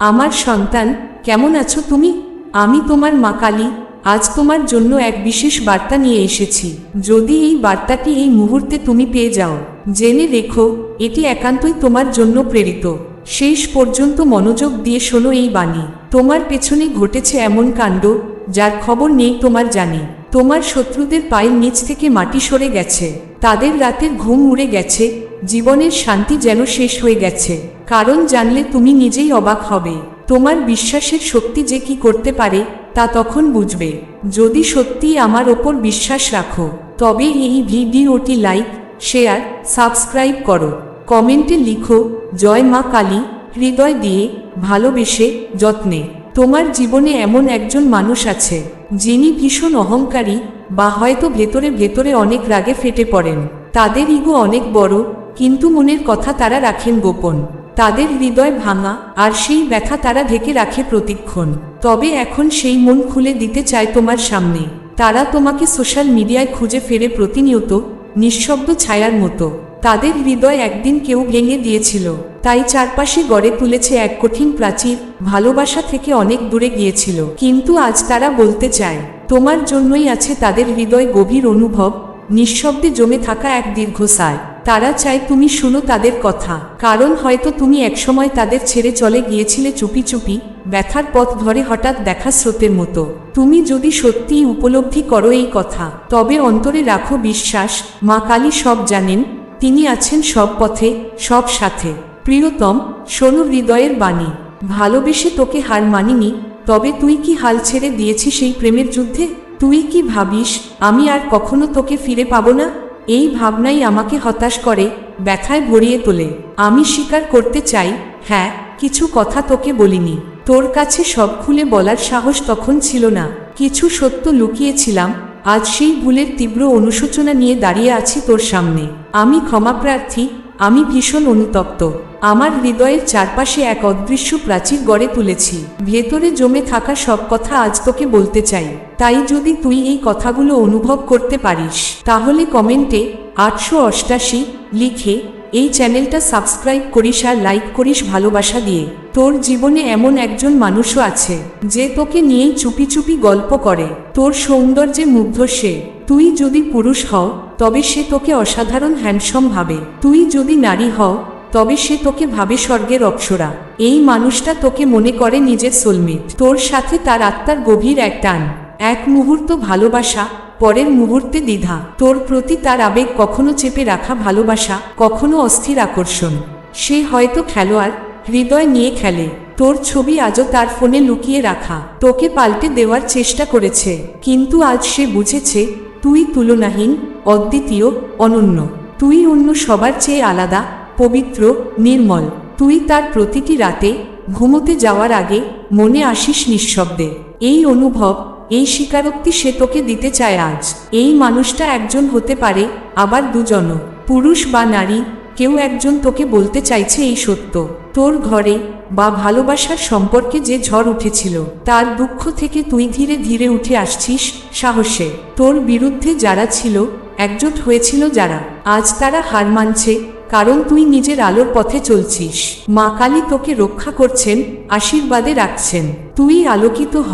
আমার সন্তান, কেমন আছো তুমি? আমি তোমার মা কালী, আজ তোমার জন্য এক বিশেষ বার্তা নিয়ে এসেছি। যদি এই বার্তাটি এই মুহূর্তে তুমি পেয়ে যাও, জেনে রেখো, এটি একান্তই তোমার জন্য প্রেরিত। শেষ পর্যন্ত মনোযোগ দিয়ে শোনো এই বাণী। তোমার পেছনে ঘটেছে এমন কাণ্ড, যার খবর নেই তোমার জানে। তোমার শত্রুদের পায়ের নিচ থেকে মাটি সরে গেছে। তাদের রাতের ঘুম উড়ে গেছে। জীবনের শান্তি যেন শেষ হয়ে গেছে। কারণ জানলে তুমি নিজেই অবাক হবে। তোমার বিশ্বাসের শক্তি যে কি করতে পারে, তা তখন বুঝবে। যদি সত্যিই আমার ওপর বিশ্বাস রাখো, তবে এই ভিডিওটি লাইক, শেয়ার, সাবস্ক্রাইব করো। কমেন্টে লিখো, জয় মা কালী, হৃদয় দিয়ে ভালোবেসে যত্নে। তোমার জীবনে এমন একজন মানুষ আছে, যিনি ভীষণ অহংকারী বা হয়তো ভেতরে ভেতরে অনেক রাগে ফেটে পড়েন। তাদের ইগো অনেক বড়, কিন্তু মনের কথা তারা রাখেন গোপন। তাদের হৃদয় ভাঙা, আর সেই ব্যথা তারা ঢেকে রাখে প্রতিক্ষণ। তবে এখন সেই মন খুলে দিতে চায় তোমার সামনে। তারা তোমাকে সোশ্যাল মিডিয়ায় খুঁজে ফেরে প্রতিনিয়ত, নিঃশব্দ ছায়ার মতো। তাদের হৃদয় একদিন কেউ ভেঙে দিয়েছিল। তাই চারপাশে গড়ে তুলেছে এক কঠিন প্রাচীর, ভালোবাসা থেকে অনেক দূরে গিয়েছিল। কিন্তু আজ তারা বলতে চায়, তোমার জন্যই আছে তাদের হৃদয় গভীর অনুভব, নিঃশব্দে জমে থাকা এক দীর্ঘসায় তারা চায় তুমি শুনো তাদের কথা। কারণ হয়তো তুমি একসময় তাদের ছেড়ে চলে গিয়েছিলে চুপি চুপি, ব্যথার পথ ধরে হঠাৎ দেখা স্রোতের মতো। তুমি যদি সত্যিই উপলব্ধি করো এই কথা, তবে অন্তরে রাখো বিশ্বাস, মা কালী সব জানেন, তিনি আছেন সব পথে, সব সাথে। প্রিয়তম, শোনো হৃদয়ের বাণী। ভালোবেসে তোকে হার মানিনি, তবে তুই কি হাল ছেড়ে দিয়েছিস সেই প্রেমের যুদ্ধে? তুই কি ভাবিস, আমি আর কখনো তোকে ফিরে পাবো না? এই ভাবনাই আমাকে হতাশ করে, ব্যথায় ভরিয়ে তোলে। আমি স্বীকার করতে চাই হ্যাঁ কিছু কথা তোকে বলিনি। তোর কাছে সব খুলে বলার সাহস তখন ছিল না। কিছু সত্য লুকিয়েছিলাম, আজ সেই ভুলের তীব্র অনুশোচনা নিয়ে দাঁড়িয়ে আছি তোর সামনে। আমি ক্ষমাপ্রার্থী আমি ভীষণ অনুতপ্ত। আমার হৃদয়ের চারপাশে এক অদৃশ্য প্রাচীর গড়ে তুলেছি। ভেতরে জমে থাকা সব কথা আজ তোকে বলতে চাই। তাই যদি তুই এই কথাগুলো অনুভব করতে পারিস, তাহলে কমেন্টে আটশো অষ্টাশি লিখে এই চ্যানেলটা সাবস্ক্রাইব করিস আর লাইক করিস ভালোবাসা দিয়ে। তোর জীবনে এমন একজন মানুষও আছে, যে তোকে নিয়েই চুপি চুপি গল্প করে। তোর সৌন্দর্যে মুগ্ধ সে। তুই যদি পুরুষ হও তবে সে তোকে অসাধারণ হ্যান্ডসম ভাবে। তুই যদি নারী হও, তবে সে তোকে ভাবে স্বর্গের অপ্সরা। এই মানুষটা তোকে মনে করে নিজের সোলমেট তোর সাথে তার আত্মার গভীর এক টান। এক মুহূর্ত ভালোবাসা, পরের মুহূর্তে দ্বিধা। তোর প্রতি তার আবেগ কখনো চেপে রাখা ভালোবাসা, কখনো অস্থির আকর্ষণ। সে হয়তো খেলোয়াড়, হৃদয় নিয়ে খেলে। তোর ছবি আজও তার ফোনে লুকিয়ে রাখা। তোকে পাল্টে দেওয়ার চেষ্টা করেছে। কিন্তু আজ সে বুঝেছে তুই তুলনাহীন, অদ্বিতীয়, অনন্য। তুই অন্য সবার চেয়ে আলাদা, পবিত্র, নির্মল। তুই তার প্রতিটি রাতে ঘুমোতে যাওয়ার আগে মনে আসিস নিঃশব্দে। এই অনুভব, এই স্বীকারোক্তি সে তোকে দিতে চায় আজ। এই মানুষটা একজন হতে পারে, আবার দুজনও। পুরুষ বা নারী, কেউ একজন তোকে বলতে চাইছে এই সত্য। তোর ঘরে বা ভালোবাসার সম্পর্কে যে ঝড় উঠেছিল, তার দুঃখ থেকে তুই ধীরে ধীরে উঠে আসছিস সাহসে। তোর বিরুদ্ধে যারা ছিল, একজোট হয়েছিল যারা। আজ তারা হার মানছে, কারণ তুই নিজের আলোর পথে চলছিস। মা কালী তোকে রক্ষা করছেন, আশীর্বাদে রাখছেন। তুই আলোকিত হ,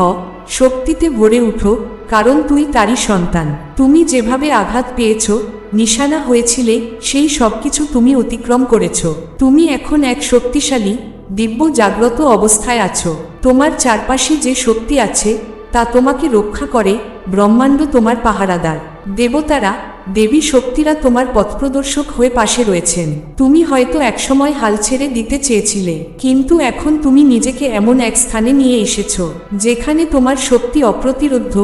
শক্তিতে ভরে উঠো কারণ তুই তারই সন্তান। তুমি যেভাবে আঘাত পেয়েছ, নিশানা হয়েছিলে, সেই সব কিছু তুমি অতিক্রম করেছ। তুমি এখন এক শক্তিশালী দিব্য জাগ্রত অবস্থায় আছো। তোমার চারপাশে যে শক্তি আছে, তা তোমাকে রক্ষা করে ব্রহ্মাণ্ড তোমার পাহারাদার। দেবতারা, দেবী শক্তিরা তোমার পথপ্রদর্শক হয়ে পাশে রয়েছেন। তুমি হয়তো একসময় হাল ছেড়ে দিতে চেয়েছিলে, কিন্তু এখন তুমি নিজেকে এমন এক স্থানে নিয়ে এসেছ, যেখানে তোমার শক্তি অপ্রতিরোধ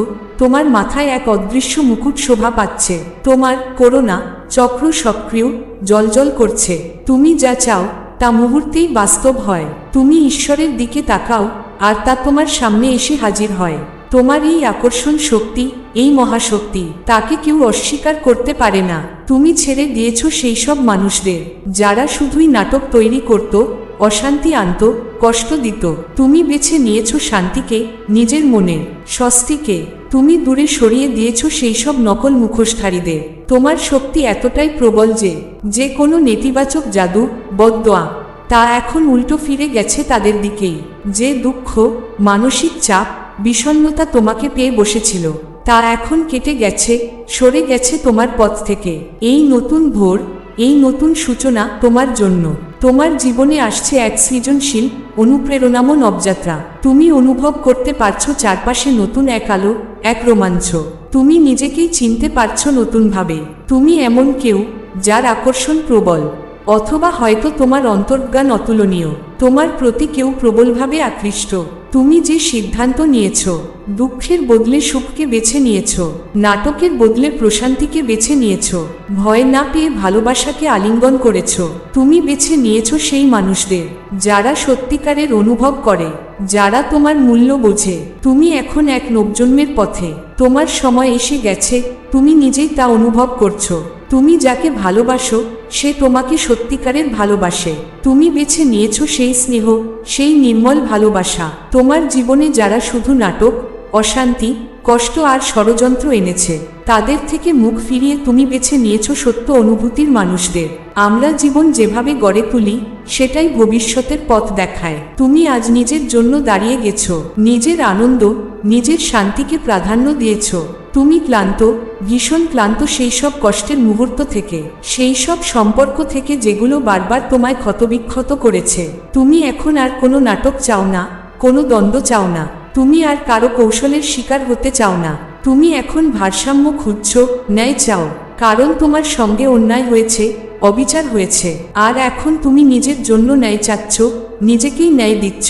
তোমার মাথায় এক অদৃশ্য মুকুট শোভা পাচ্ছে। তোমার করোনা চক্র সক্রিয় জলজল করছে। তুমি যা চাও, তা মুহূর্তেই বাস্তব হয়। তুমি ঈশ্বরের দিকে তাকাও, আর তা তোমার সামনে এসে হাজির হয়। তোমার এই আকর্ষণ শক্তি, এই মহাশক্তি, তাকে কেউ অস্বীকার করতে পারে না। তুমি ছেড়ে দিয়েছ সেই সব মানুষদের, যারা শুধুই নাটক তৈরি করত, অশান্তি আনত, কষ্ট দিত। তুমি বেছে নিয়েছ শান্তিকে, নিজের মনের স্বস্তিকে। তুমি দূরে সরিয়ে দিয়েছ সেই সব নকল মুখোশধারীদের। তোমার শক্তি এতটাই প্রবল যে যে কোনো নেতিবাচক জাদু, বদোয়া, তা এখন উল্টো ফিরে গেছে তাদের দিকেই। যে দুঃখ, মানসিক চাপ, বিষণ্ণতা তোমাকে পেয়ে বসেছিল, তা এখন কেটে গেছে, সরে গেছে তোমার পথ থেকে। এই নতুন ভোর এই নতুন সূচনা তোমার জন্য। তোমার জীবনে আসছে এক সৃজনশীল, অনুপ্রেরণাময় নবযাত্রা। তুমি অনুভব করতে পারছ চারপাশে নতুন এক আলো, এক রোমাঞ্চ। তুমি নিজেকেই চিনতে পারছ নতুনভাবে। তুমি এমন কেউ যার আকর্ষণ প্রবল। অথবা হয়তো তোমার অন্তর্জ্ঞান অতুলনীয়। তোমার প্রতি কেউ প্রবলভাবে আকৃষ্ট। তুমি যে সিদ্ধান্ত নিয়েছ, দুঃখের বদলে সুখকে বেছে নিয়েছ, নাটকের বদলে প্রশান্তিকে বেছে নিয়েছ, ভয় না পেয়ে ভালোবাসাকে আলিঙ্গন করেছ, তুমি বেছে নিয়েছ সেই মানুষদের, যারা সত্যিকারের অনুভব করে, যারা তোমার মূল্য বোঝে। তুমি এখন এক নবজন্মের পথে। তোমার সময় এসে গেছে, তুমি নিজেই তা অনুভব করছ। তুমি যাকে ভালোবাসো, সে তোমাকে সত্যিকারের ভালোবাসে। তুমি বেছে নিয়েছো সেই স্নেহ, সেই নির্মল ভালোবাসা। তোমার জীবনে যারা শুধু নাটক, অশান্তি, কষ্ট আর ষড়যন্ত্র এনেছে, তাদের থেকে মুখ ফিরিয়ে তুমি বেছে নিয়েছো সত্য অনুভূতির মানুষদের। আমরা জীবন যেভাবে গড়ে তুলি, সেটাই ভবিষ্যতের পথ দেখায়। তুমি আজ নিজের জন্য দাঁড়িয়ে গেছো, নিজের আনন্দ, নিজের শান্তিকে প্রাধান্য দিয়েছ। তুমি ক্লান্ত, ভীষণ ক্লান্ত সেই সব কষ্টের মুহূর্ত থেকে, সেই সব সম্পর্ক থেকে যেগুলো বারবার তোমায় ক্ষতবিক্ষত করেছে। তুমি এখন আর কোনো নাটক চাও না, কোনো দ্বন্দ্ব চাও না, তুমি আর কারও কৌশলের শিকার হতে চাও না। তুমি এখন ভারসাম্য খুঁজছ, ন্যায় চাও, কারণ তোমার সঙ্গে অন্যায় হয়েছে, অবিচার হয়েছে, আর এখন তুমি নিজের জন্য ন্যায় চাচ্ছ, নিজেকেই ন্যায় দিচ্ছ।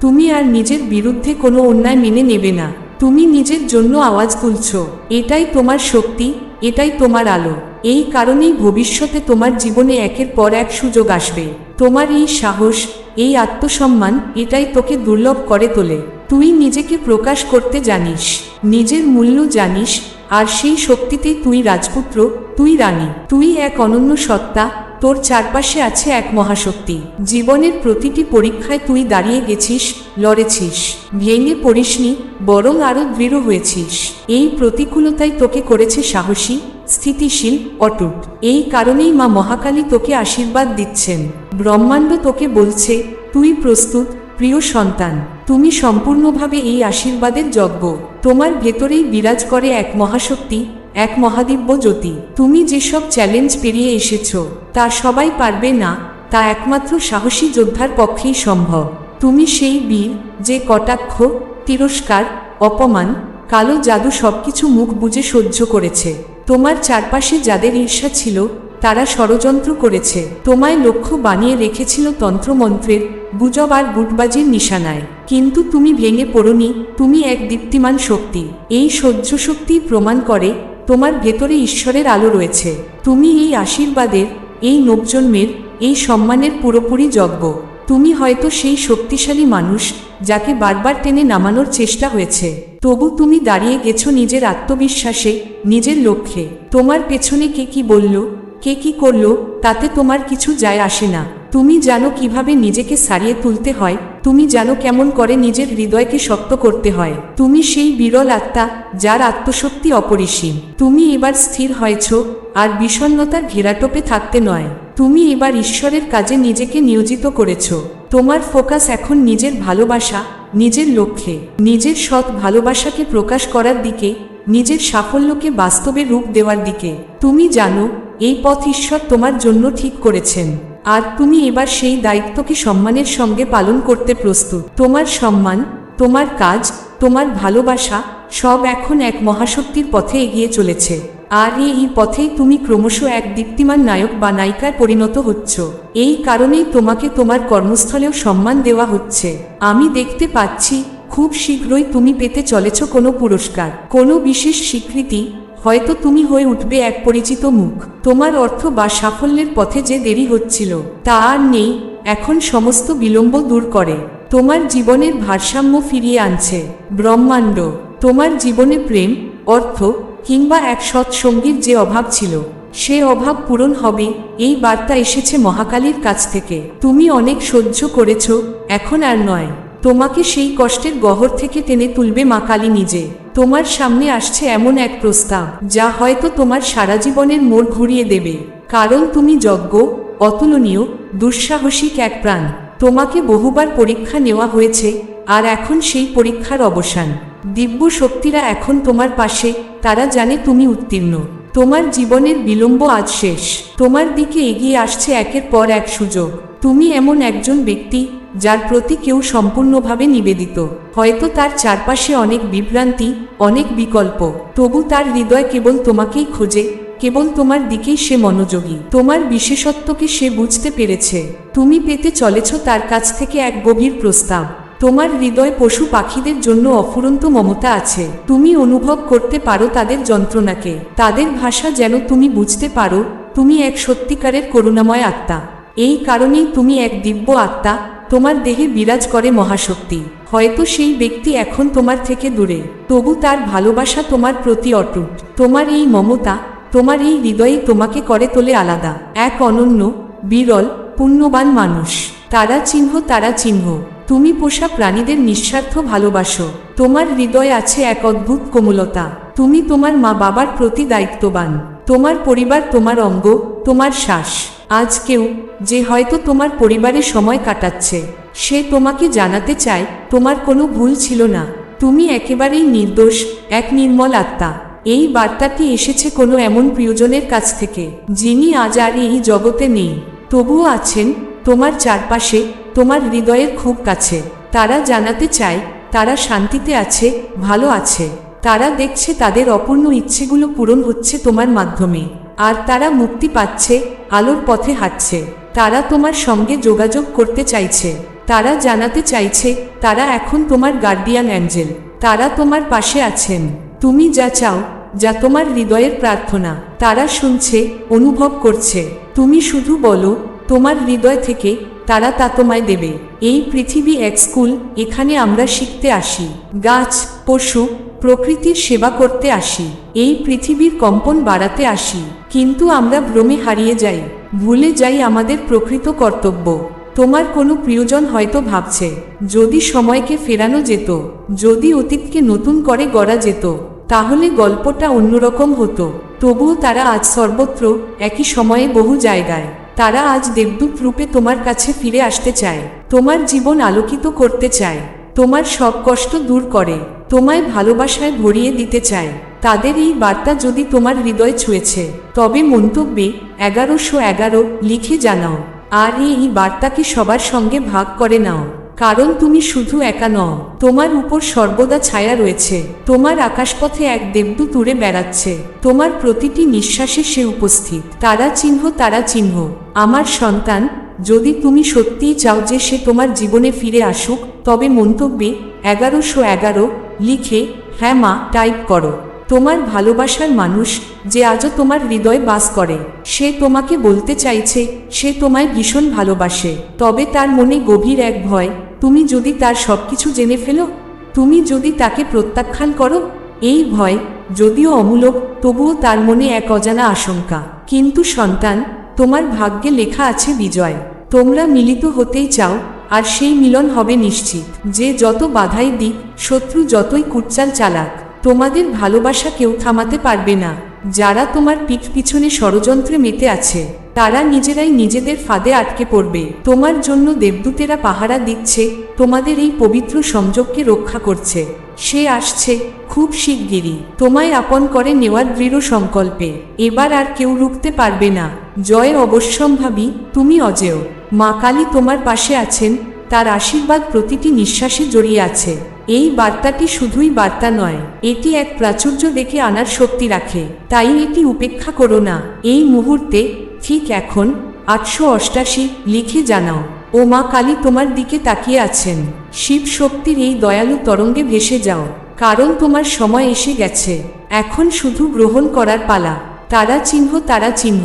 তুমি আর নিজের বিরুদ্ধে কোনো অন্যায় মেনে নেবে না। তুমি নিজের জন্য আওয়াজ তুলছ। এটাই তোমার শক্তি, এটাই তোমার আলো। এই কারণেই ভবিষ্যতে তোমার জীবনে একের পর এক সুযোগ আসবে। তোমার এই সাহস, এই আত্মসম্মান, এটাই তোকে দুর্লভ করে তোলে। তুই নিজেকে প্রকাশ করতে জানিস, নিজের মূল্য জানিস, আর সেই শক্তিতেই তুই রাজপুত্র, তুই রানী। তুই এক অনন্য সত্তা তোর চারপাশে আছে এক মহাশক্তি। জীবনের প্রতিটি পরীক্ষায় তুই দাঁড়িয়ে গেছিস, লড়েছিস। ভেঙে পড়িসনি, বরং আরও দৃঢ় হয়েছিস। এই প্রতিকূলতাই তোকে করেছে সাহসী, স্থিতিশীল, অটুট। এই কারণেই মা মহাকালী তোকে আশীর্বাদ দিচ্ছেন। ব্রহ্মাণ্ড তোকে বলছে, তুই প্রস্তুত, প্রিয় সন্তান। তুমি সম্পূর্ণভাবে এই আশীর্বাদের যজ্ঞ। তোমার ভেতরেই বিরাজ করে এক মহাশক্তি এক মহাদিব্য জ্যোতি, তুমি যেসব চ্যালেঞ্জ পেরিয়ে এসেছ, তা সবাই পারবে না, তা একমাত্র সাহসী যোদ্ধার পক্ষেই সম্ভব। তুমি সেই বীর, যে কটাক্ষ, তিরস্কার, অপমান, কালো জাদু সবকিছু মুখ বুজে সহ্য করেছে। তোমার চারপাশে যাদের ঈর্ষা ছিল, তারা ষড়যন্ত্র করেছে। তোমায় লক্ষ্য বানিয়ে রেখেছিল তন্ত্রমন্ত্রের, গুজব আর গুটবাজির নিশানায়। কিন্তু তুমি ভেঙে পড়নি, তুমি এক দীপ্তিমান শক্তি। এই সহ্য শক্তি প্রমাণ করে তোমার ভেতরে ঈশ্বরের আলো রয়েছে। তুমি এই আশীর্বাদের, এই নবজন্মের এই সম্মানের পুরোপুরি যজ্ঞ। তুমি হয়তো সেই শক্তিশালী মানুষ যাকে বারবার টেনে নামানোর চেষ্টা হয়েছে। তবু তুমি দাঁড়িয়ে গেছো নিজের আত্মবিশ্বাসে, নিজের লক্ষ্যে। তোমার পেছনে কে কি বলল, কে কি করল, তাতে তোমার কিছু যায় আসে না। তুমি জানো কীভাবে নিজেকে সারিয়ে তুলতে হয়, তুমি জানো কেমন করে নিজের হৃদয়কে শক্ত করতে হয়, তুমি সেই বিরল আত্মা, যার আত্মশক্তি অপরিসীম, তুমি এবার স্থির হয়েছ, আর বিষণ্নতার ঘেরাটোপে থাকতে নয়, তুমি এবার ঈশ্বরের কাজে নিজেকে নিয়োজিত করেছ, তোমার ফোকাস এখন নিজের ভালোবাসা, নিজের লক্ষ্যে, নিজের সৎ ভালোবাসাকে প্রকাশ করার দিকে, নিজের সাফল্যকে বাস্তবে রূপ দেওয়ার দিকে, তুমি জানো, এই পথ ঈশ্বর তোমার জন্য ঠিক করেছেন। আর তুমি এবার সেই দায়িত্বকে সম্মানের সঙ্গে পালন করতে প্রস্তুত। তোমার সম্মান, তোমার কাজ, তোমার ভালোবাসা সব এখন এক মহাশক্তির পথে এগিয়ে চলেছে। আর এই পথেই তুমি ক্রমশ এক দীপ্তিমান নায়ক বা নায়িকায় পরিণত হচ্ছ। এই কারণেই তোমাকে তোমার কর্মস্থলেও সম্মান দেওয়া হচ্ছে। আমি দেখতে পাচ্ছি, খুব শীঘ্রই তুমি পেতে চলেছ কোনো পুরস্কার। কোনো বিশেষ স্বীকৃতি হয়তো তুমি হয়ে উঠবে এক পরিচিত মুখ। তোমার অর্থ বা সাফল্যের পথে যে দেরি হচ্ছিল, তা আর নেই, এখন সমস্ত বিলম্ব দূর করে। তোমার জীবনের ভারসাম্য ফিরিয়ে আনছে। ব্রহ্মাণ্ড। তোমার জীবনে প্রেম, অর্থ, কিংবা এক সৎসঙ্গীর যে অভাব ছিল, সে অভাব পূরণ হবে, এই বার্তা এসেছে মহাকালীর কাছ থেকে। তুমি অনেক সহ্য করেছ, এখন আর নয়। তোমাকে সেই কষ্টের গহর থেকে টেনে তুলবে মা কালী নিজে। তোমার সামনে আসছে এমন এক প্রস্তাব, যা হয়তো তোমার সারা জীবনের মোড় ঘুরিয়ে দেবে। কারণ তুমি যজ্ঞ, অতুলনীয়, দুঃসাহসিক এক প্রাণ। তোমাকে বহুবার পরীক্ষা নেওয়া হয়েছে, আর এখন সেই পরীক্ষার অবসান। দিব্য শক্তিরা এখন তোমার পাশে, তারা জানে তুমি উত্তীর্ণ। তোমার জীবনের বিলম্ব আজ শেষ। তোমার দিকে এগিয়ে আসছে একের পর এক সুযোগ। তুমি এমন একজন ব্যক্তি, যার প্রতি কেউ সম্পূর্ণভাবে নিবেদিত। হয়তো তার চারপাশে অনেক বিভ্রান্তি, অনেক বিকল্প। তবু তার হৃদয় কেবল তোমাকেই খোঁজে, কেবল তোমার দিকেই সে মনোযোগী। তোমার বিশেষত্বকে সে বুঝতে পেরেছে। তুমি পেতে চলেছ তার কাছ থেকে এক গভীর প্রস্তাব। তোমার হৃদয় পশু পাখিদের জন্য অফুরন্ত মমতা আছে। তুমি অনুভব করতে পারো তাদের যন্ত্রণাকে। তাদের ভাষা যেন তুমি বুঝতে পারো, তুমি এক সত্যিকারের করুণাময় আত্মা। এই কারণেই তুমি এক দিব্য আত্মা, তোমার দেহে বিরাজ করে মহাশক্তি। হয়তো সেই ব্যক্তি এখন তোমার থেকে দূরে। তবু তার ভালোবাসা তোমার প্রতি অটুট। তোমার এই মমতা, তোমার এই হৃদয়ে তোমাকে করে তোলে আলাদা। এক অনন্য, বিরল, পুণ্যবান মানুষ। তারা চিহ্ন তারা চিহ্ন। তুমি পোষা প্রাণীদের নিঃস্বার্থ ভালোবাসো। তোমার হৃদয়ে আছে এক অদ্ভুত কোমলতা। তুমি তোমার মা বাবার প্রতি দায়িত্ববান। তোমার পরিবার তোমার অঙ্গ, তোমার শ্বাস। আজ কেউ যে হয়তো তোমার পরিবারে সময় কাটাচ্ছে, সে তোমাকে জানাতে চায়, তোমার কোনো ভুল ছিল না। তুমি একেবারেই নির্দোষ, এক নির্মল আত্মা। এই বার্তাটি এসেছে কোনো এমন প্রিয়জনের কাছ থেকে, যিনি আজ আর এই জগতে নেই। তবুও আছেন তোমার চারপাশে তোমার হৃদয়ের খুব কাছে। তারা জানাতে চায়, তারা শান্তিতে আছে, ভালো আছে। তারা দেখছে তাদের অপূর্ণ ইচ্ছেগুলো পূরণ হচ্ছে তোমার মাধ্যমে। আর তারা মুক্তি পাচ্ছে, আলোর পথে হাঁটছে। তারা তোমার সঙ্গে যোগাযোগ করতে চাইছে। তারা জানাতে চাইছে, তারা এখন তোমার গার্ডিয়ান অ্যাঞ্জেল। তারা তোমার পাশে আছেন। তুমি যা চাও, যা তোমার হৃদয়ের প্রার্থনা। তারা শুনছে, অনুভব করছে। তুমি শুধু বলো, তোমার হৃদয় থেকে তারা তা তোমায় দেবে। এই পৃথিবী এক স্কুল, এখানে আমরা শিখতে আসি। গাছ, পশু, প্রকৃতির সেবা করতে আসি। এই পৃথিবীর কম্পন বাড়াতে আসি। কিন্তু আমরা ভ্রমে হারিয়ে যাই। ভুলে যাই আমাদের প্রকৃত কর্তব্য। তোমার কোনো প্রিয়জন হয়তো ভাবছে, যদি সময়কে ফেরানো যেত, যদি অতীতকে নতুন করে গড়া যেত, তাহলে গল্পটা অন্যরকম হতো। তবুও তারা আজ সর্বত্র একই সময়ে বহু জায়গায়। তারা আজ দেবদূত রূপে তোমার কাছে ফিরে আসতে চায়। তোমার জীবন আলোকিত করতে চায়। তোমার সব কষ্ট দূর করে। তোমায় ভালোবাসায় ভরিয়ে দিতে চায়। তাদের এই বার্তা যদি তোমার হৃদয় ছুঁয়েছে, তবে মন্তব্যে এগারোশো এগারো লিখে জানাও। আর এই বার্তাকে সবার সঙ্গে ভাগ করে নাও। কারণ তুমি শুধু একা নও। তোমার উপর সর্বদা ছায়া রয়েছে। তোমার আকাশপথে এক দেবদূত উড়ে বেড়াচ্ছে। তোমার প্রতিটি নিঃশ্বাসে সে উপস্থিত। তারা চিহ্ন তারা চিহ্ন। আমার সন্তান, যদি তুমি সত্যিই চাও যে সে তোমার জীবনে ফিরে আসুক, তবে মন্তব্যে এগারোশো এগারো লিখে হ্যাঁ মা, টাইপ করো। তোমার ভালোবাসার মানুষ যে আজও তোমার হৃদয় বাস করে, সে তোমাকে বলতে চাইছে, সে তোমায় ভীষণ ভালোবাসে। তবে তার মনে গভীর এক ভয়, তুমি যদি তার সবকিছু জেনে ফেলো, তুমি যদি তাকে প্রত্যাখ্যান করো, এই ভয় যদিও অমূলক, তবুও তার মনে এক অজানা আশঙ্কা। কিন্তু সন্তান, তোমার ভাগ্যে লেখা আছে বিজয়। তোমরা মিলিত হতেই চাও, আর সেই মিলন হবে নিশ্চিত। যে যত বাধাই দিক, শত্রু যতই কুটচাল চালাক। তোমাদের ভালোবাসা কেউ থামাতে পারবে না। যারা তোমার পিঠ পিছনে ষড়যন্ত্রে মেতে আছে, তারা নিজেরাই নিজেদের ফাঁদে আটকে পড়বে। তোমার জন্য দেবদূতেরা পাহারা দিচ্ছে, তোমাদের এই পবিত্র সংযোগকে রক্ষা করছে। সে আসছে, খুব শিগগিরই। তোমায় আপন করে নেওয়ার দৃঢ় সংকল্পে। এবার আর কেউ রুখতে পারবে না। জয় অবশ্যম্ভাবী, তুমি অজেয়। মা কালী তোমার পাশে আছেন, তার আশীর্বাদ প্রতিটি নিঃশ্বাসে জড়িয়ে আছে। এই বার্তাটি শুধুই বার্তা নয়, এটি এক প্রাচুর্য দেখে আনার শক্তি রাখে, তাই এটি উপেক্ষা করো না। এই মুহূর্তে, ঠিক এখন, আটশো অষ্টাশি, লিখে জানাও, ও মা কালী তোমার দিকে তাকিয়ে আছেন। শিব শক্তির এই দয়ালু তরঙ্গে ভেসে যাও, কারণ তোমার সময় এসে গেছে। এখন শুধু গ্রহণ করার পালা, তারা চিহ্ন তারা চিহ্ন।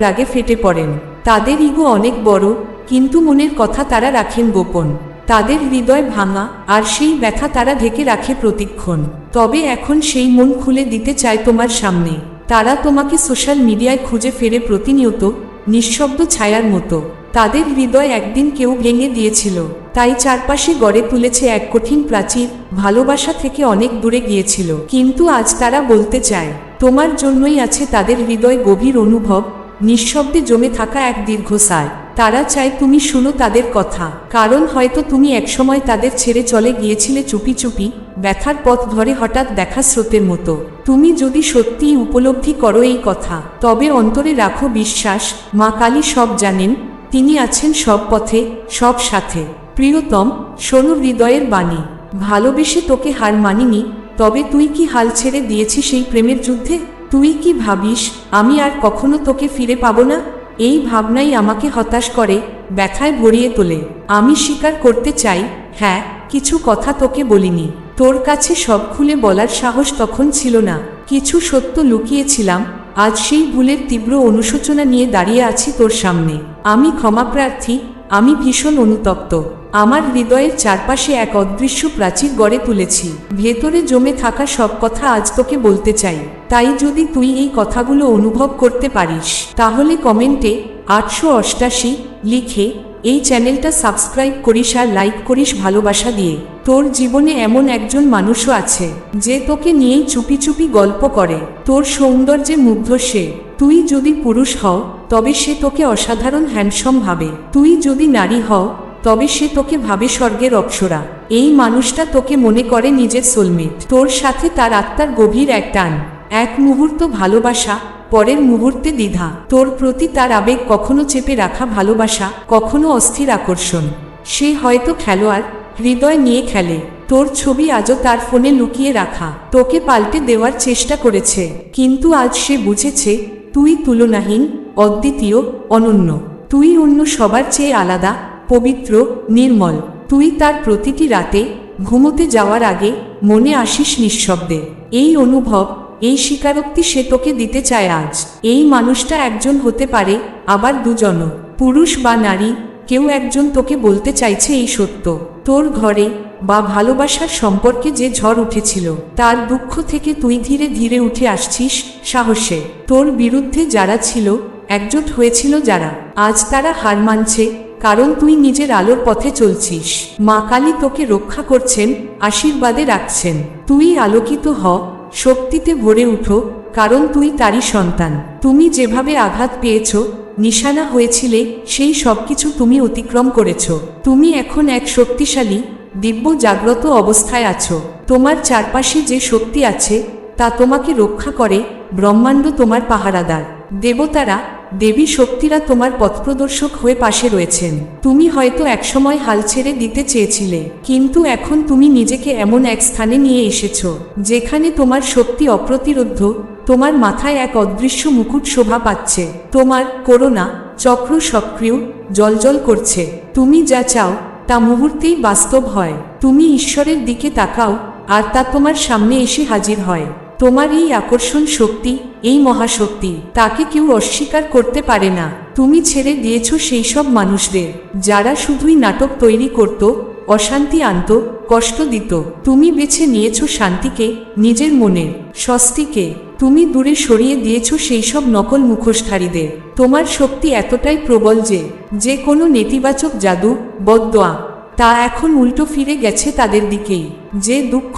রাগে ফেটে পড়েন। তাদের ইগো অনেক বড়, কিন্তু মনের কথা তারা রাখেন গোপন। তাদের হৃদয় ভাঙা, আর সেই ব্যথা তারা ঢেকে রাখে প্রতিক্ষণ। তবে এখন সেই মন খুলে দিতে চায় তোমার সামনে। তারা তোমাকে সোশ্যাল মিডিয়ায় খুঁজে ফেরে প্রতিনিয়ত, নিঃশব্দ ছায়ার মতো। তাদের হৃদয় একদিন কেউ ভেঙে দিয়েছিল। তাই চারপাশে গড়ে তুলেছে এক কঠিন প্রাচীর, ভালোবাসা থেকে অনেক দূরে গিয়েছিল। কিন্তু আজ তারা বলতে চায়, তোমার জন্যই আছে তাদের হৃদয় গভীর অনুভব, নিঃশব্দে জমে থাকা এক দীর্ঘসায় তারা চায় তুমি শুনো তাদের কথা। কারণ হয়তো তুমি একসময় তাদের ছেড়ে চলে গিয়েছিলে চুপি চুপি, ব্যথার পথ ধরে হঠাৎ দেখা স্রোতের মতো। তুমি যদি সত্যিই উপলব্ধি করো এই কথা, তবে অন্তরে রাখো বিশ্বাস, মা কালী সব জানেন, তিনি আছেন সব পথে, সব সাথে। প্রিয়তম, শোনো হৃদয়ের বাণী। ভালোবেসে তোকে হার মানিনি, তবে তুই কি হাল ছেড়ে দিয়েছিস সেই প্রেমের যুদ্ধে? তুই কি ভাবিস, আমি আর কখনো তোকে ফিরে পাবো না? এই ভাবনাই আমাকে হতাশ করে, ব্যথায় ভরিয়ে তোলে। আমি স্বীকার করতে চাই হ্যাঁ কিছু কথা তোকে বলিনি। তোর কাছে সব খুলে বলার সাহস তখন ছিল না। কিছু সত্য লুকিয়েছিলাম, আজ সেই ভুলের তীব্র অনুশোচনা নিয়ে দাঁড়িয়ে আছি তোর সামনে। আমি ক্ষমাপ্রার্থী আমি ভীষণ অনুতপ্ত। আমার হৃদয়ের চারপাশে এক অদৃশ্য প্রাচীর গড়ে তুলেছি। ভেতরে জমে থাকা সব কথা আজ তোকে বলতে চাই। তাই যদি তুই এই কথাগুলো অনুভব করতে পারিস, তাহলে কমেন্টে আটশো অষ্টাশি লিখে এই চ্যানেলটা সাবস্ক্রাইব করিস আর লাইক করিস ভালোবাসা দিয়ে। তোর জীবনে এমন একজন মানুষও আছে, যে তোকে নিয়েই চুপি চুপি গল্প করে। তোর সৌন্দর্যে মুগ্ধ সে। তুই যদি পুরুষ হও, তবে সে তোকে অসাধারণ হ্যান্ডসম ভাবে। তুই যদি নারী হও তবে সে তোকে ভাবে স্বর্গের অপ্সরা। এই মানুষটা তোকে মনে করে নিজের সোলমেট তোর সাথে তার আত্মার গভীর এক টান। এক মুহূর্ত ভালোবাসা, পরের মুহূর্তে দ্বিধা। তোর প্রতি তার আবেগ কখনো চেপে রাখা ভালোবাসা, কখনো অস্থির আকর্ষণ। সে হয়তো খেলোয়াড়, হৃদয় নিয়ে খেলে। তোর ছবি আজও তার ফোনে লুকিয়ে রাখা। তোকে পাল্টে দেওয়ার চেষ্টা করেছে। কিন্তু আজ সে বুঝেছে, তুই তুলনাহীন, অদ্বিতীয়, অনন্য। তুই অন্য সবার চেয়ে আলাদা পবিত্র, নির্মল। তুই তার প্রতিটি রাতে ঘুমোতে যাওয়ার আগে মনে আসিস নিঃশব্দে। এই অনুভব, এই স্বীকারোক্তি সে তোকে দিতে চায় আজ। এই মানুষটা একজন হতে পারে, আবার দুজন পুরুষ বা নারী, কেউ একজন তোকে বলতে চাইছে এই সত্য। তোর ঘরে বা ভালোবাসার সম্পর্কে যে ঝড় উঠেছিল, তার দুঃখ থেকে তুই ধীরে ধীরে উঠে আসছিস সাহসে। তোর বিরুদ্ধে যারা ছিল, একজোট হয়েছিল যারা। আজ তারা হার মানছে কারণ তুই নিজের আলোর পথে চলছিস। মা কালী তোকে রক্ষা করছেন, আশীর্বাদে রাখছেন। তুই আলোকিত হ, শক্তিতে ভরে উঠো, কারণ তুই তারই সন্তান। তুমি যেভাবে আঘাত পেয়েছ, নিশানা হয়েছিলে, সেই সব কিছু তুমি অতিক্রম করেছ। তুমি এখন এক শক্তিশালী, দিব্য, জাগ্রত অবস্থায় আছো। তোমার চারপাশে যে শক্তি আছে, তা তোমাকে রক্ষা করে ব্রহ্মাণ্ড তোমার পাহারাদার। দেবতারা দেবী শক্তিরা তোমার পথপ্রদর্শক হয়ে পাশে রয়েছেন। তুমি হয়তো একসময় হাল ছেড়ে দিতে চেয়েছিলে, কিন্তু এখন তুমি নিজেকে এমন এক স্থানে নিয়ে এসেছ, যেখানে তোমার শক্তি অপ্রতিরোধ তোমার মাথায় এক অদৃশ্য মুকুট শোভা পাচ্ছে, তোমার করোনা চক্র সক্রিয় জলজল করছে। তুমি যা চাও, তা মুহূর্তেই বাস্তব হয়। তুমি ঈশ্বরের দিকে তাকাও, আর তা তোমার সামনে এসে হাজির হয়। তোমার এই আকর্ষণ শক্তি, এই মহাশক্তি, তাকে কেউ অস্বীকার করতে পারে না। তুমি ছেড়ে দিয়েছ সেই সব মানুষদের, যারা শুধুই নাটক তৈরি করত, অশান্তি আনত, কষ্ট দিত। তুমি বেছে নিয়েছ শান্তিকে, নিজের মনের স্বস্তিকে। তুমি দূরে সরিয়ে দিয়েছ সেই সব নকল মুখোশধারীদের। তোমার শক্তি এতটাই প্রবল যে যে কোনো নেতিবাচক জাদু, বদোয়া, তা এখন উল্টো ফিরে গেছে তাদের দিকেই। যে দুঃখ,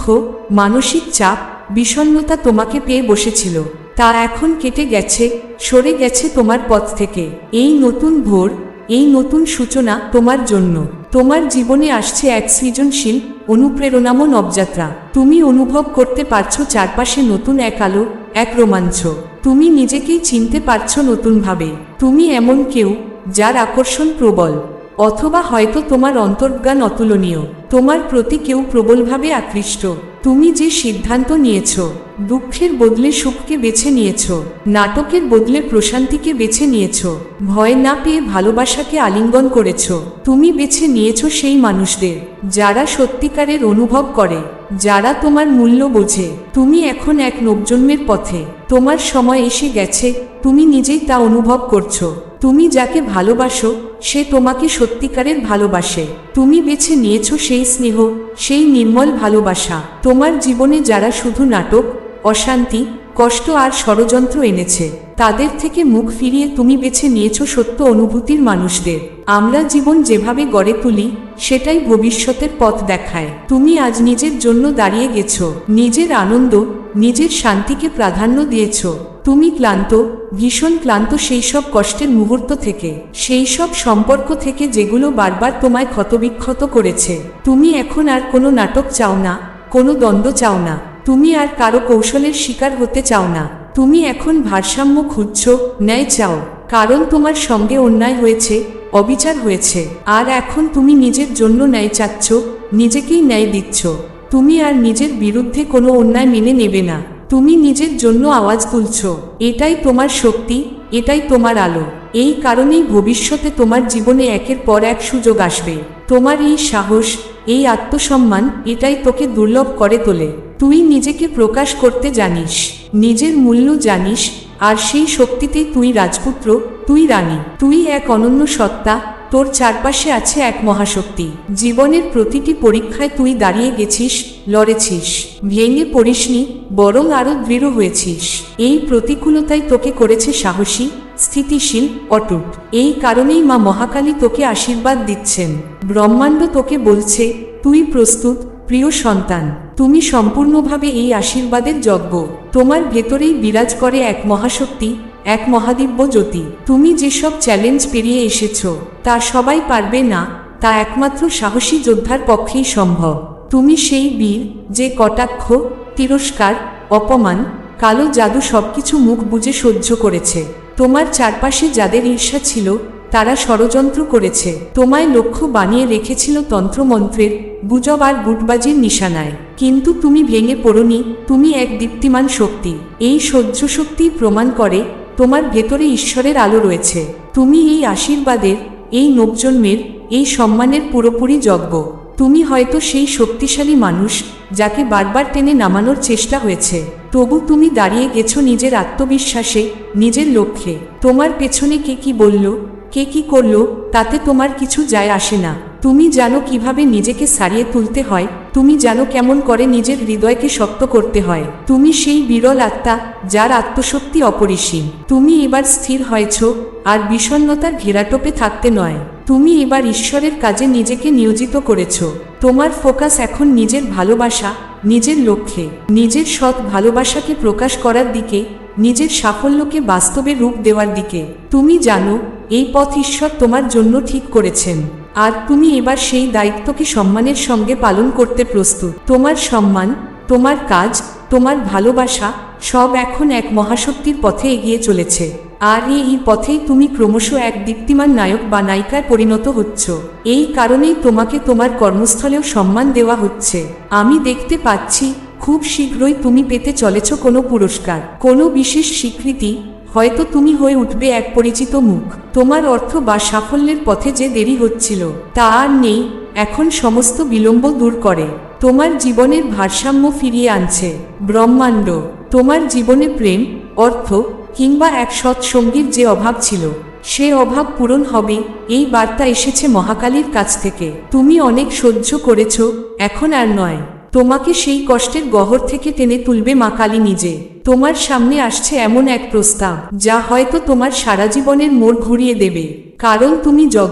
মানসিক চাপ বিষণ্নতা তোমাকে পেয়ে বসেছিল। তা এখন কেটে গেছে, সরে গেছে তোমার পথ থেকে। এই নতুন ভোর, এই নতুন সূচনা তোমার জন্য। তোমার জীবনে আসছে এক সৃজনশীল, অনুপ্রেরণাময় নবযাত্রা। তুমি অনুভব করতে পারছ চারপাশে নতুন এক আলো, এক রোমাঞ্চ। তুমি নিজেকেই চিনতে পারছ নতুনভাবে। তুমি এমন কেউ, যার আকর্ষণ প্রবল। অথবা হয়তো তোমার অন্তর্জ্ঞান অতুলনীয়। তোমার প্রতি কেউ প্রবলভাবে আকৃষ্ট। তুমি যে সিদ্ধান্ত নিয়েছ, দুঃখের বদলে সুখকে বেছে নিয়েছ, নাটকের বদলে প্রশান্তিকে বেছে নিয়েছ, ভয় না পেয়ে ভালোবাসাকে আলিঙ্গন করেছ, তুমি বেছে নিয়েছ সেই মানুষদের, যারা সত্যিকারের অনুভব করে, যারা তোমার মূল্য বোঝে। তুমি এখন এক নবজন্মের পথে, তোমার সময় এসে গেছে, তুমি নিজেই তা অনুভব করছ। তুমি যাকে ভালোবাসো, সে তোমাকে সত্যিকারের ভালোবাসে। তুমি বেছে নিয়েছো সেই স্নেহ, সেই নির্মল ভালোবাসা। তোমার জীবনে যারা শুধু নাটক, অশান্তি, কষ্ট আর ষড়যন্ত্র এনেছে, তাদের থেকে মুখ ফিরিয়ে তুমি বেছে নিয়েছো সত্য অনুভূতির মানুষদের। আমরা জীবন যেভাবে গড়ে তুলি, সেটাই ভবিষ্যতের পথ দেখায়। তুমি আজ নিজের জন্য দাঁড়িয়ে গেছো, নিজের আনন্দ, নিজের শান্তিকে প্রাধান্য দিয়েছ। তুমি ক্লান্ত, ভীষণ ক্লান্ত সেই সব কষ্টের মুহূর্ত থেকে, সেই সব সম্পর্ক থেকে যেগুলো বারবার তোমায় ক্ষতবিক্ষত করেছে। তুমি এখন আর কোনো নাটক চাও না, কোনো দ্বন্দ্ব চাও না, তুমি আর কারও কৌশলের শিকার হতে চাও না। তুমি এখন ভারসাম্য খুঁজছ, ন্যায় চাও, কারণ তোমার সঙ্গে অন্যায় হয়েছে, অবিচার হয়েছে, আর এখন তুমি নিজের জন্য ন্যায় চাচ্ছ, নিজেকেই ন্যায় দিচ্ছ। তুমি আর নিজের বিরুদ্ধে কোনো অন্যায় মেনে নেবে না। তুমি নিজের জন্য আওয়াজ তুলছ। এটাই তোমার শক্তি, এটাই তোমার আলো। এই কারণেই ভবিষ্যতে তোমার জীবনে একের পর এক সুযোগ আসবে। তোমার এই সাহস, এই আত্মসম্মান, এটাই তোকে দুর্লভ করে তোলে। তুই নিজেকে প্রকাশ করতে জানিস, নিজের মূল্য জানিস, আর সেই শক্তিতেই তুই রাজপুত্র, তুই রানী। তুই এক অনন্য সত্তা তোর চারপাশে আছে এক মহাশক্তি। জীবনের প্রতিটি পরীক্ষায় তুই দাঁড়িয়ে গেছিস, লড়েছিস। ভেঙে পড়িসনি, বরং আরও দৃঢ় হয়েছিস। এই প্রতিকূলতাই তোকে করেছে সাহসী, স্থিতিশীল, অটুট। এই কারণেই মা মহাকালী তোকে আশীর্বাদ দিচ্ছেন। ব্রহ্মাণ্ড তোকে বলছে, তুই প্রস্তুত, প্রিয় সন্তান। তুমি সম্পূর্ণভাবে এই আশীর্বাদের যজ্ঞ। তোমার ভেতরেই বিরাজ করে এক মহাশক্তি, এক মহাদিব্য জ্যোতি। তুমি যেসব চ্যালেঞ্জ পেরিয়ে এসেছ তা সবাই পারবে না, তা একমাত্র সাহসী যোদ্ধার পক্ষেই সম্ভব। তুমি সেই বীর, যে কটাক্ষ, তিরস্কার, অপমান, কালো জাদু সবকিছু মুখ বুজে সহ্য করেছে। তোমার চারপাশে যাদের ঈর্ষা ছিল, তারা ষড়যন্ত্র করেছে। তোমায় লক্ষ্য বানিয়ে রেখেছিল তন্ত্রমন্ত্রের, গুজব আর গুটবাজির নিশানায়। কিন্তু তুমি ভেঙে পড়নি, তুমি এক দীপ্তিমান শক্তি। এই সহ্য শক্তি প্রমাণ করে, তোমার ভেতরে ঈশ্বরের আলো রয়েছে। তুমি এই আশীর্বাদের এই নবজন্মের এই সম্মানের পুরোপুরি যজ্ঞ। তুমি হয়তো সেই শক্তিশালী মানুষ যাকে বারবার টেনে নামানোর চেষ্টা হয়েছে। তবু তুমি দাঁড়িয়ে গেছো নিজের আত্মবিশ্বাসে, নিজের লক্ষ্যে। তোমার পেছনে কে কি বলল, কে কি করল, তাতে তোমার কিছু যায় আসে না। তুমি জানো কীভাবে নিজেকে সারিয়ে তুলতে হয়, তুমি জানো কেমন করে নিজের হৃদয়কে শক্ত করতে হয়। তুমি সেই বিরল আত্মা, যার আত্মশক্তি অপরিসীম। তুমি এবার স্থির হয়েছ আর বিষণ্নতার ঘেরাটোপে থাকতে নয়। তুমি এবার ঈশ্বরের কাজে নিজেকে নিয়োজিত করেছ। তোমার ফোকাস এখন নিজের ভালোবাসা, নিজের লক্ষ্যে। নিজের সৎ ভালোবাসাকে প্রকাশ করার দিকে, নিজের সাফল্যকে বাস্তবে রূপ দেওয়ার দিকে। তুমি জানো, এই পথ ঈশ্বর তোমার জন্য ঠিক করেছেন। আর তুমি এবার সেই দায়িত্বকে সম্মানের সঙ্গে পালন করতে প্রস্তুত। তোমার সম্মান, তোমার কাজ, তোমার ভালোবাসা সব এখন এক মহাশক্তির পথে এগিয়ে চলেছে। আর এই পথেই তুমি ক্রমশ এক দীপ্তিমান নায়ক বা নায়িকায় পরিণত হচ্ছ। এই কারণেই তোমাকে তোমার কর্মস্থলেও সম্মান দেওয়া হচ্ছে। আমি দেখতে পাচ্ছি, খুব শীঘ্রই তুমি পেতে চলেছ কোনো পুরস্কার। কোনো বিশেষ স্বীকৃতি, হয়তো তুমি হয়ে উঠবে এক পরিচিত মুখ। তোমার অর্থ বা সাফল্যের পথে যে দেরি হচ্ছিল, তা আর নেই, এখন সমস্ত বিলম্ব দূর করে। তোমার জীবনের ভারসাম্য ফিরিয়ে আনছে। ব্রহ্মাণ্ড, তোমার জীবনে প্রেম, অর্থ কিংবা এক সৎসঙ্গীর যে অভাব ছিল, সে অভাব পূরণ হবে, এই বার্তা এসেছে মহাকালীর কাছ থেকে। তুমি অনেক সহ্য করেছ, এখন আর নয়। তোমাকে সেই কষ্টের গহর থেকে টেনে তুলবে মা কালী নিজে। তোমার সামনে আসছে এমন এক প্রস্তাব, যা হয়তো তোমার সারা জীবনের মোড় ঘুরিয়ে দেবে। কারণ তুমি যজ্ঞ